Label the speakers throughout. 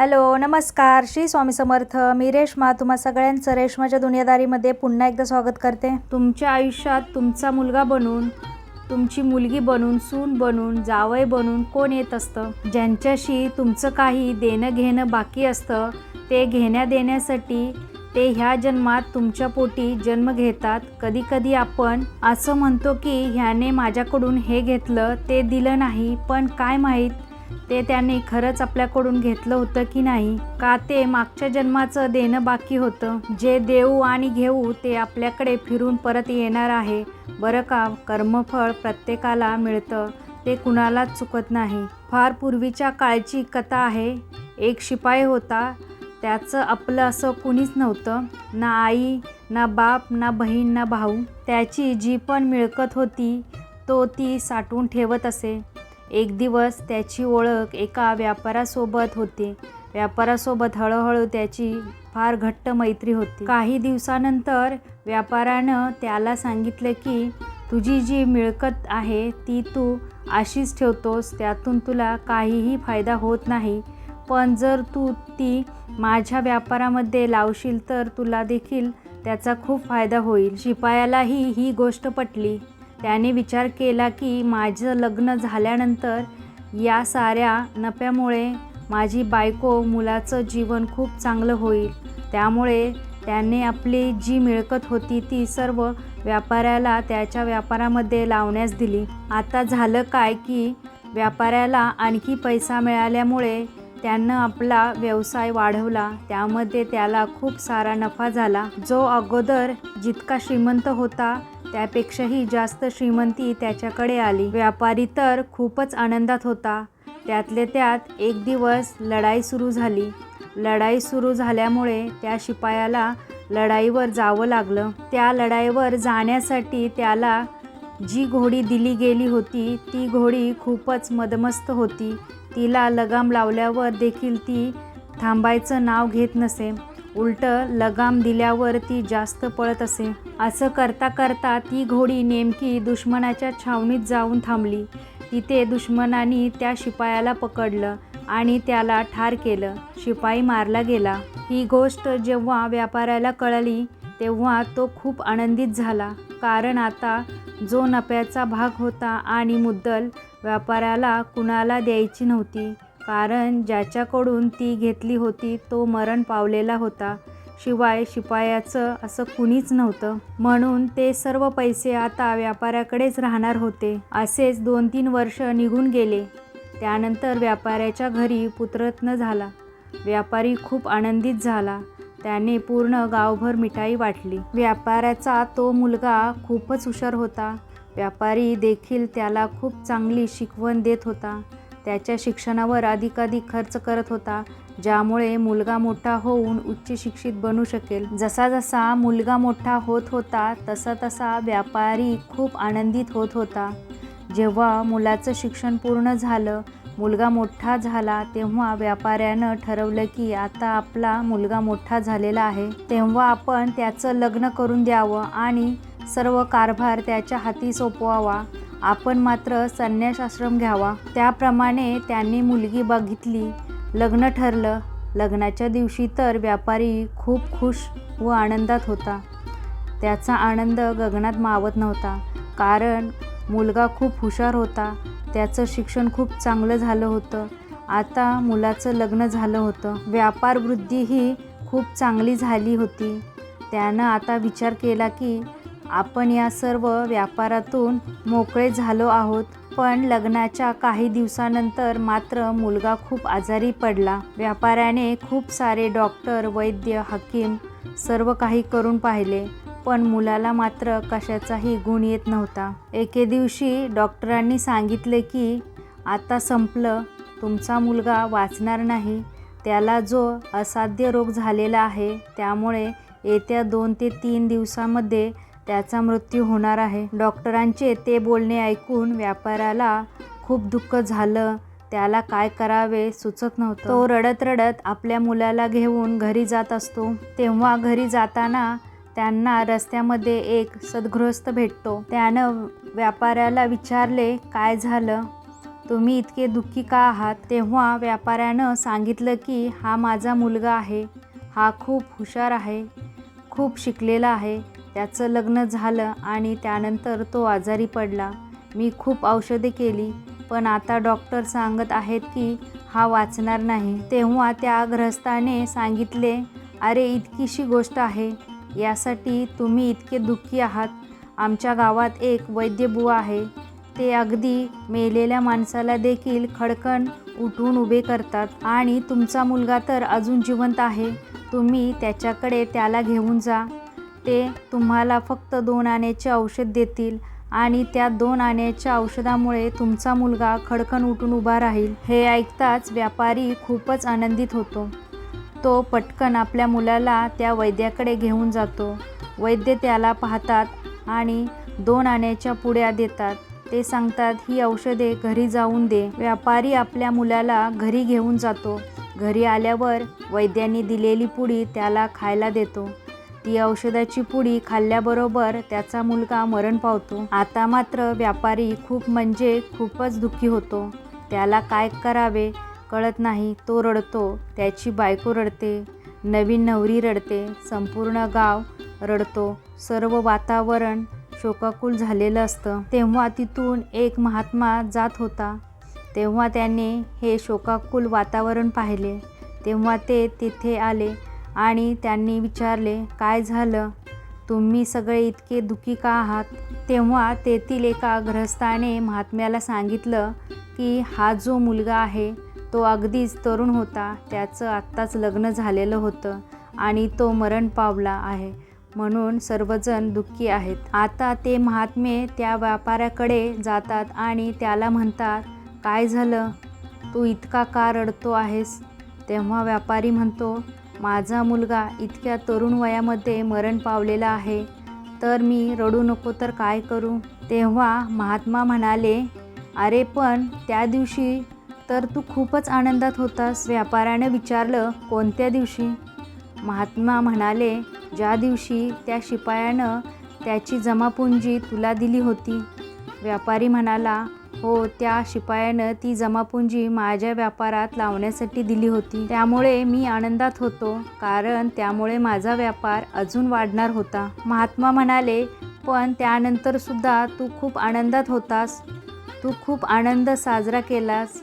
Speaker 1: Hello नमस्कार. श्री स्वामी समर्थ. मी रेश्मा. तुम्हा सगळ्यांचं रेश्माच्या दुनियादारीमध्ये पुन्हा एकदा स्वागत करते. तुमच्या आयुष्यात तुमचा मुलगा बनून तुमची मुलगी बनून सून बनून जावय बनून कोण येत असतं? ज्यांच्याशी तुमचं काही देणं घेणं बाकी असतं ते घेण्या देण्यासाठी ते ह्या जन्मात तुमच्या पोटी जन्म घेतात. कधी कधी आपण असं म्हणतो की ह्याने माझ्याकडून हे घेतलं ते दिलं नाही. पण काय माहीत? ते त्याने खरंच आपल्याकडून घेतलं होतं की नाही? का ते मागच्या जन्माचं देणं बाकी होतं? जे देऊ आणि घेऊ ते आपल्याकडे फिरून परत येणार आहे. बरं का कर्मफळ प्रत्येकाला मिळतं. ते कुणालाच चुकत नाही. फार पूर्वीच्या काळची कथा आहे. एक शिपाई होता. त्याचं आपलं असं कुणीच नव्हतं. ना आई ना बाप ना बहीण ना भाऊ. त्याची जी पण मिळकत होती तो ती साठवून ठेवत असे. एक दिवस त्याची ओळख एका व्यापारासोबत होती. व्यापारासोबत हळूहळू त्याची फार घट्ट मैत्री होती. काही दिवसानंतर व्यापारानं त्याला सांगितलं की तुझी जी मिळकत आहे ती तू अशीच ठेवतोस त्यातून तुला काहीही फायदा होत नाही. पण जर तू ती माझ्या व्यापारामध्ये लावशील तर तुला देखील त्याचा खूप फायदा होईल. शिपायालाही ही गोष्ट पटली. त्याने विचार केला की माझं लग्न झाल्यानंतर या साऱ्या नफ्यामुळे माझी बायको मुलाचं जीवन खूप चांगलं होईल. त्यामुळे त्याने आपली जी मिळकत होती ती सर्व व्यापाऱ्याला त्याच्या व्यापारामध्ये लावण्यास दिली. आता झालं काय की व्यापाऱ्याला आणखी पैसा मिळाल्यामुळे त्यानं आपला व्यवसाय वाढवला. त्यामध्ये त्याला खूप सारा नफा झाला. जो अगोदर जितका श्रीमंत होता त्यापेक्षाही जास्त श्रीमंती त्याच्याकडे आली. व्यापारी तर खूपच आनंदात होता. त्यातले त्यात एक दिवस लढाई सुरू झाली. लढाई सुरू झाल्यामुळे त्या शिपायाला लढाईवर जावं लागलं. त्या लढाईवर जाण्यासाठी त्याला जी घोडी दिली गेली होती ती घोडी खूपच मदमस्त होती. तिला लगाम लावल्यावर देखील ती थांबायचं नाव घेत नसे. उलट लगाम दिल्यावर ती जास्त पळत असे. असं करता करता ती घोडी नेमकी दुश्मनाच्या छावणीत जाऊन थांबली. तिथे दुश्मनानी त्या शिपायाला पकडलं आणि त्याला ठार केलं. शिपाई मारला गेला. ही गोष्ट जेव्हा व्यापाऱ्याला कळली तेव्हा तो खूप आनंदित झाला. कारण आता जो नफ्याचा भाग होता आणि मुद्दल व्यापाऱ्याला कुणाला द्यायची नव्हती कारण ज्याच्याकडून ती घेतली होती तो मरण पावलेला होता. शिवाय शिपायाचं असं कुणीच नव्हतं. म्हणून ते सर्व पैसे आता व्यापाऱ्याकडेच राहणार होते. असेच दोन तीन वर्ष निघून गेले. त्यानंतर व्यापाऱ्याच्या घरी पुत्रत्न झाला. व्यापारी खूप आनंदित झाला. त्याने पूर्ण गावभर मिठाई वाटली. व्यापाऱ्याचा तो मुलगा खूपच हुशार होता. व्यापारी देखील त्याला खूप चांगली शिकवण देत होता. त्याच्या शिक्षणावर अधिकाधिक खर्च करत होता ज्यामुळे मुलगा मोठा होऊन उच्च शिक्षित बनू शकेल. जसा जसा मुलगा मोठा होत होता तसा तसा व्यापारी खूप आनंदित होत होता. जेव्हा मुलाचं शिक्षण पूर्ण झालं मुलगा मोठा झाला तेव्हा व्यापाऱ्यानं ठरवलं की आता आपला मुलगा मोठा झालेला आहे. तेव्हा आपण त्याचं लग्न करून द्यावं आणि सर्व कारभार त्याच्या हाती सोपवावा. आपण मात्र संन्यास आश्रम घ्यावा. त्याप्रमाणे त्यांनी मुलगी बघितली लग्न ठरलं. लग्नाच्या दिवशी तर व्यापारी खूप खुश व आनंदात होता. त्याचा आनंद गगनात मावत नव्हता. कारण मुलगा खूप हुशार होता. त्याचं शिक्षण खूप चांगलं झालं होतं. आता मुलाचं लग्न झालं होतं. व्यापार वृद्धी ही खूप चांगली झाली होती. त्यानं आता विचार केला की आपण या सर्व व्यापारातून मोकळे झालो आहोत. पण लग्नाच्या काही दिवसानंतर मात्र मुलगा खूप आजारी पडला. व्यापाऱ्याने खूप सारे डॉक्टर वैद्य हकीम सर्व काही करून पाहिले. पण मुलाला मात्र कशाचाही गुण येत नव्हता. एके दिवशी डॉक्टरांनी सांगितले की आता संपलं. तुमचा मुलगा वाचणार नाही. त्याला जो असाध्य रोग झालेला आहे त्यामुळे येत्या दोन ते तीन दिवसामध्ये त्याचा मृत्यू होणार आहे. डॉक्टरांचे ते बोलणे ऐकून व्यापाऱ्याला खूप दुःख झालं. त्याला काय करावे सुचत नव्हतं. तो रडत रडत आपल्या मुलाला घेऊन घरी जात असतो. तेव्हा घरी जाताना त्यांना रस्त्यामध्ये एक सद्गृहस्थ भेटतो. त्यानं व्यापाऱ्याला विचारले काय झालं? तुम्ही इतके दुःखी का आहात? तेव्हा व्यापाऱ्यानं सांगितलं की हा माझा मुलगा आहे. हा खूप हुशार आहे. खूप शिकलेला आहे. त्याचं लग्न झालं आणि त्यानंतर तो आजारी पडला. मी खूप औषधे केली पण आता डॉक्टर सांगत आहेत की हा वाचणार नाही. तेव्हा त्या ग्रस्ताने सांगितले अरे इतकीशी गोष्ट आहे. यासाठी तुम्ही इतके दुःखी आहात. आमच्या गावात एक वैद्यबुवा आहे. ते अगदी मेलेल्या माणसाला देखील खडकन उठून उभे करतात. आणि तुमचा मुलगा तर अजून जिवंत आहे. तुम्ही त्याच्याकडे त्याला घेऊन जा. ते तुम्हाला फक्त दोन आण्याचे औषध देतील आणि त्या दोन आण्याच्या औषधामुळे तुमचा मुलगा खडखन उठून उभा राहील. हे ऐकताच व्यापारी खूपच आनंदित होतो. तो पटकन आपल्या मुलाला त्या वैद्याकडे घेऊन जातो. वैद्य त्याला पाहतात आणि दोन आण्याच्या पुड्या देतात. ते सांगतात ही औषधे घरी जाऊन दे. व्यापारी आपल्या मुलाला घरी घेऊन जातो. घरी आल्यावर वैद्यांनी दिलेली पुडी त्याला खायला देतो. ती औषधाची पुडी खाल्ल्याबरोबर त्याचा मुलगा मरण पावतो. आता मात्र व्यापारी खूप म्हणजे खूपच दुःखी होतो. त्याला काय करावे कळत नाही. तो रडतो. त्याची बायको रडते. नवीन नवरी रडते. संपूर्ण गाव रडतो. सर्व वातावरण शोकाकुल झालेलं असतं. तेव्हा तिथून एक महात्मा जात होता. तेव्हा त्याने हे शोकाकुल वातावरण पाहिले. तेव्हा ते तिथे आले. आणि त्यांनी विचारले काय झालं? तुम्ही सगळे इतके दुःखी का आहात? तेव्हा तेथील एका ग्रहस्थाने महात्म्याला सांगितलं की हा जो मुलगा आहे तो अगदीच तरुण होता. त्याचं आत्ताच लग्न झालेलं होतं आणि तो मरण पावला आहे. म्हणून सर्वजण दुःखी आहेत. आता ते महात्मे त्या व्यापाऱ्याकडे जातात आणि त्याला म्हणतात काय झालं? तू इतका का रडतो आहेस? तेव्हा व्यापारी म्हणतो माझा मुलगा इतक्या तरुण वयामध्ये मरण पावलेला आहे तर मी रडू नको तर काय करू? तेव्हा महात्मा म्हणाले अरे पण त्या दिवशी तर तू खूपच आनंदात होतास. व्यापाऱ्याने विचारलं कोणत्या दिवशी? महात्मा म्हणाले ज्या दिवशी त्या शिपायानं त्याची जमापुंजी तुला दिली होती. व्यापारी म्हणाला हो त्या शिपायानं ती जमापुंजी माझ्या व्यापारात लावण्यासाठी दिली होती. त्यामुळे मी आनंदात होतो कारण त्यामुळे माझा व्यापार अजून वाढणार होता. महात्मा म्हणाले पण त्यानंतर सुद्धा तू खूप आनंदात होतास. तू खूप आनंद साजरा केलास.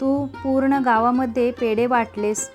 Speaker 1: तू पूर्ण गावामध्ये पेढे वाटलेस.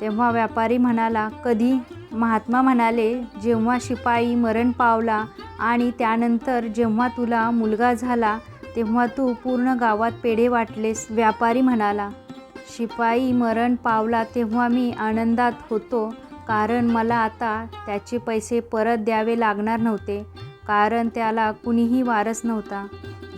Speaker 1: तेव्हा व्यापारी म्हणाला कधी? महात्मा म्हणाले जेव्हा शिपाई मरण पावला आणि त्यानंतर जेव्हा तुला मुलगा झाला तेव्हा तू पूर्ण गावात पेढे वाटलेस व्यापारी म्हणाला. शिपाई मरण पावला तेव्हा मी आनंदात होतो कारण मला आता त्याचे पैसे परत द्यावे लागणार नव्हते कारण त्याला कुणीही वारस नव्हता.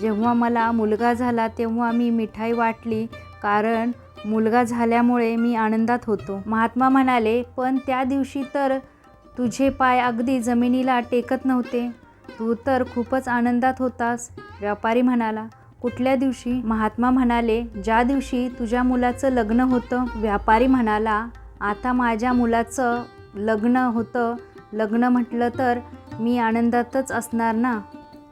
Speaker 1: जेव्हा मला मुलगा झाला तेव्हा मी मिठाई वाटली कारण मुलगा झाल्यामुळे मी आनंदात होतो. महात्मा म्हणाले पण त्या दिवशी तर तुझे पाय अगदी जमिनीला टेकत नव्हते. तू तर खूपच आनंदात होतास व्यापारी म्हणाला. कुठल्या दिवशी? महात्मा म्हणाले ज्या दिवशी तुझ्या मुलाचं लग्न होतं व्यापारी म्हणाला आता माझ्या मुलाचं लग्न होतं. लग्न म्हटलं तर मी आनंदातच असणार ना?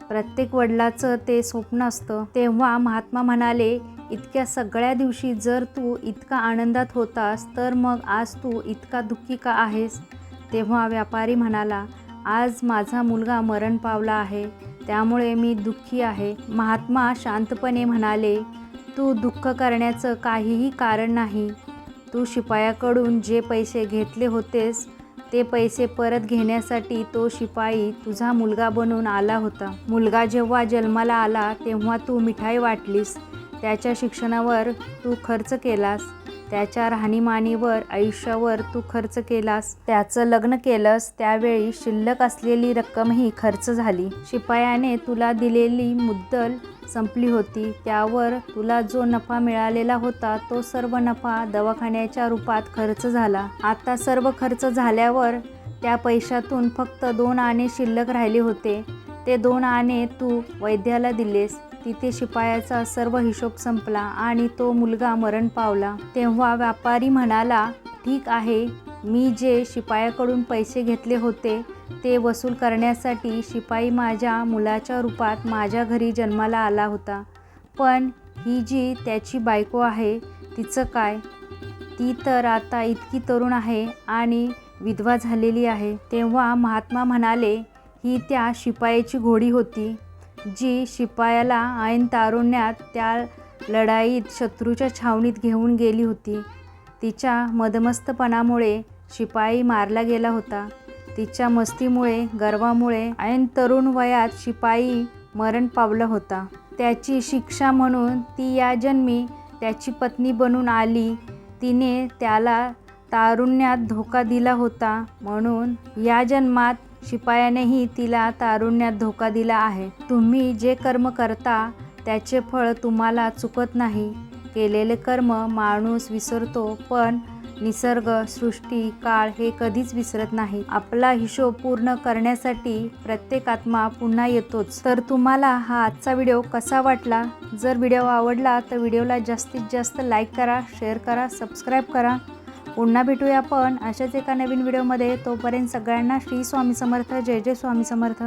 Speaker 1: प्रत्येक वडिलाचं ते स्वप्न असतं. तेव्हा महात्मा म्हणाले इतक्या सगळ्या दिवशी जर तू इतका आनंदात होतास तर मग आज तू इतका दुःखी का आहेस? तेव्हा व्यापारी म्हणाला आज माझा मुलगा मरण पावला आहे. त्यामुळे मी दुःखी आहे. महात्मा शांतपणे म्हणाले तू दुःख करण्याचं काहीही कारण नाही. तू शिपायाकडून जे पैसे घेतले होतेस ते पैसे परत घेण्यासाठी तो शिपाई तुझा मुलगा बनून आला होता. मुलगा जेव्हा जन्माला आला तेव्हा तू मिठाई वाटलीस. त्याच्या शिक्षणावर तू खर्च केलास. त्याच्या राहणीमानीवर आयुष्यावर तू खर्च केलास त्याचं लग्न केलंस त्यावेळी शिल्लक असलेली रक्कमही खर्च झाली. शिपायाने तुला दिलेली मुद्दल संपली होती. त्यावर तुला जो नफा मिळालेला होता तो सर्व नफा दवाखान्याच्या रूपात खर्च झाला. आता सर्व खर्च झाल्यावर त्या पैशातून फक्त दोन आणे शिल्लक राहिले होते. ते दोन आणे तू वैद्याला दिलेस. तिथे शिपायाचा सर्व हिशोब संपला आणि तो मुलगा मरण पावला. तेव्हा व्यापारी म्हणाला ठीक आहे मी जे शिपायाकडून पैसे घेतले होते ते वसूल करण्यासाठी शिपाई माझ्या मुलाच्या रूपात माझ्या घरी जन्माला आला होता. पण ही जी त्याची बायको आहे तिचं काय? ती तर आता इतकी तरुण आहे आणि विधवा झालेली आहे. तेव्हा महात्मा म्हणाले ही त्या शिपायाची घोडी होती. जी शिपायाला ऐन तारुण्यात त्या लढाईत शत्रूच्या छावणीत घेऊन गेली होती. तिच्या मदमस्तपणामुळे शिपाई मारला गेला होता. तिच्या मस्तीमुळे गर्वामुळे ऐन तरुण वयात शिपाई मरण पावला होता. त्याची शिक्षा म्हणून ती या जन्मी त्याची पत्नी बनून आली. तिने त्याला तारुण्यात धोका दिला होता म्हणून या जन्मात शिपायानेही तिला तारुण्यात धोका दिला आहे. तुम्ही जे कर्म करता त्याचे फळ तुम्हाला चुकत नाही. केलेले कर्म माणूस विसरतो पण निसर्ग सृष्टी काळ हे कधीच विसरत नाही. आपला हिशोब पूर्ण करण्यासाठी प्रत्येक आत्मा पुन्हा येतोच. तर तुम्हाला हा आजचा व्हिडिओ कसा वाटला? जर व्हिडिओ आवडला तर व्हिडिओला जास्तीत जास्त लाईक करा शेअर करा सबस्क्राईब करा. पुन्हा भेटूया आपण अशाच एका नवीन व्हिडिओमध्ये. तोपर्यंत सगळ्यांना श्री स्वामी समर्थ. जय जय स्वामी समर्थ.